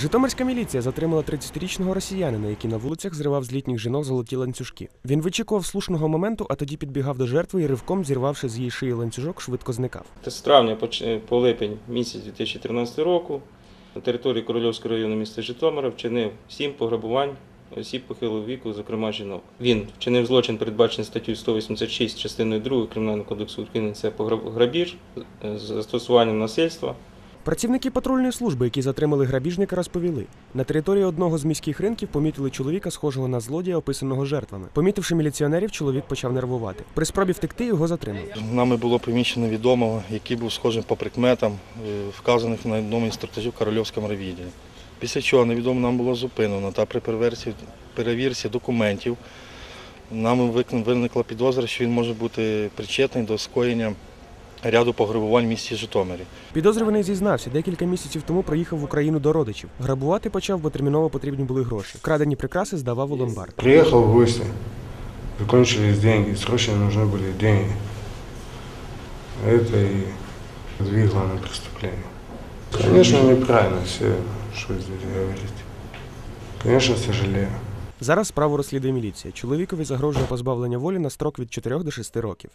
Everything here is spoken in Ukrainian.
Житомирська міліція затримала 30-річного росіянина, який на вулицях зривав з літніх жінок золоті ланцюжки. Він вичікував слушного моменту, а тоді підбігав до жертви і ривком, зірвавши з її шиї ланцюжок, швидко зникав. З травня по липень місяць 2013 року на території Корольовського району міста Житомира вчинив сім пограбувань осіб похилого віку, зокрема жінок. Він вчинив злочин, передбачений статтю 186 частиною 2 Кримінального кодексу України. Це пограб- грабіж е, з застосуванням насильства. Працівники патрульної служби, які затримали грабіжника, розповіли: на території одного з міських ринків помітили чоловіка, схожого на злодія, описаного жертвами. Помітивши міліціонерів, чоловік почав нервувати. При спробі втекти його затримали. Нами було помічено відомого, який був схожим по прикметам, е, вказаних на одному інструктажі в Корольовському ревіді. Після чого невідомо нам було зупинено та при перевірці документів нам виникла підозра, що він може бути причетний до скоєння ряду пограбувань в місті Житомирі. Підозрюваний зізнався, декілька місяців тому приїхав в Україну до родичів. Грабувати почав, бо терміново потрібні були гроші. Вкрадені прикраси здавав у ломбард. Приехал в гости, закончились деньги, срочно нужны были деньги. Это и двигло на преступление. Конечно, неправильно все, что здесь говорить. Конечно, сожалею. Зараз справу розслідує міліція. Чоловікові загрожує позбавлення волі на строк від 4 до 6 років.